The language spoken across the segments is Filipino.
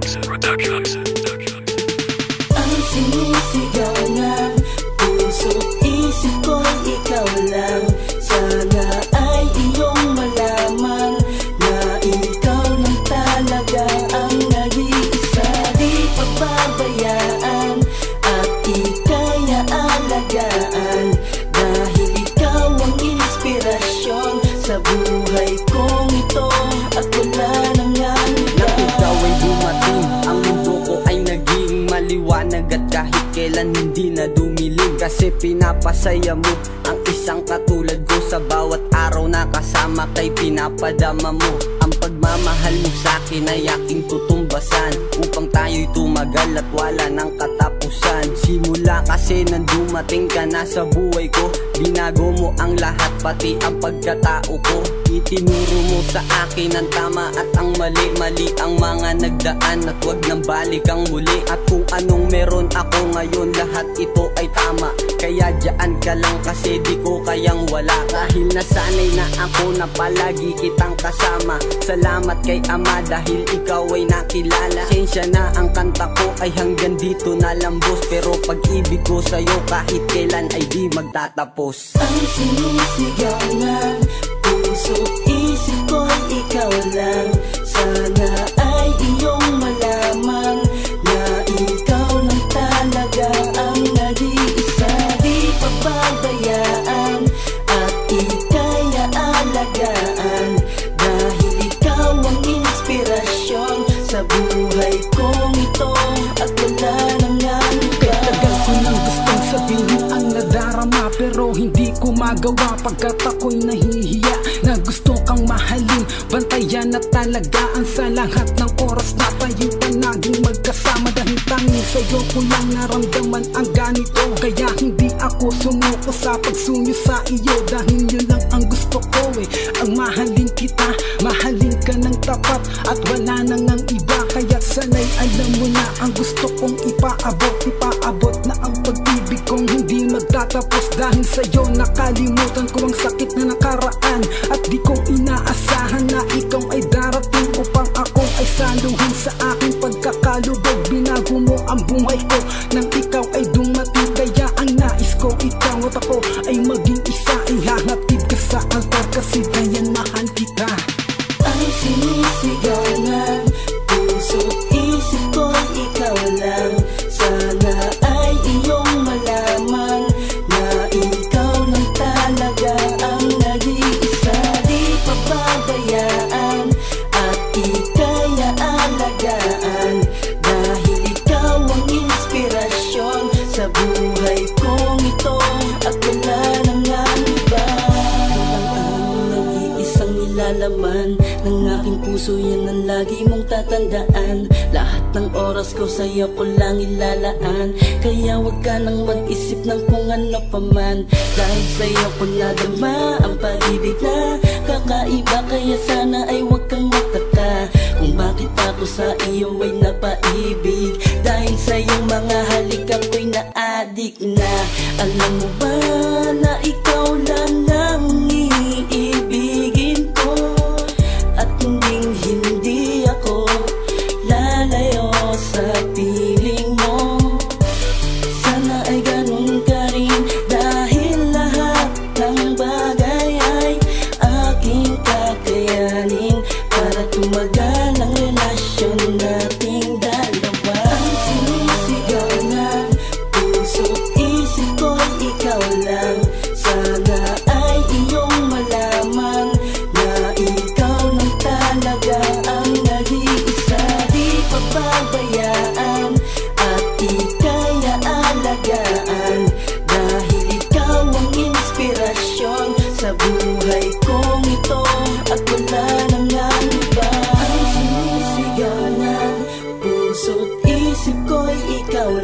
Productions. Productions. Pinapasaya mo ang isang katulad ko Sa bawat araw na kasama kay pinapadama mo. Ang pagmamahal mo sa'kin ay aking tutumbasan Upang tayo'y tumagal at wala ng katapusan Simula kasi nang dumating ka na sa buhay ko Binago mo ang lahat pati ang pagkatao ko Itinuro mo sa akin ang tama at ang mali Mali ang mga nagdaan at wag nang balik ang muli At kung anong meron ako ngayon lahat ito ay tama Kaya dyan ka lang kasi di ko kayang wala Dahil nasanay na ako na palagi kitang kasama. Salamat kay Ama dahil ikaw ay nakilala. Sensya na ang kanta ko ay hanggang dito na lambos Pero pag-ibig ko sa'yo kahit kailan ay di magtatapos. Ang sinisigaw ng puso't isip ko'y ikaw lang. Sana Hindi ko magawa pagkat ako'y nahihiya Na gusto kang mahalin, bantayan at talagaan Sa lahat ng oras na tayo panaging magkasama. Dahil tanging sa'yo ko lang naramdaman ang ganito. Kaya hindi ako sumuko sa pagsunyo sa iyo. Dahil yun lang ang gusto magtatapos Dahil sa'yo nakalimutan ko ang sakit na nakaraan. At di ko inaasahan na ikaw ay darating Upang ako ay saluhin sa aking pagkakalubog. Binago mo ang buhay ko nang ikaw ay dumating. Kaya ang nais ko ikaw at ako ay maging isa. Ihahatid ka sa altar kasi ganyan mahal nilalaman Ng aking puso yan ang lagi mong tatandaan. Lahat ng oras ko sa'yo ko lang ilalaan. Kaya wag ka nang mag-isip ng kung ano pa man Dahil sa'yo ko nadama ang pag-ibig na Kakaiba. Kaya sana ay wag kang magtaka Kung bakit ako sa iyo ay napaibig. Dahil sa iyong mga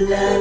love.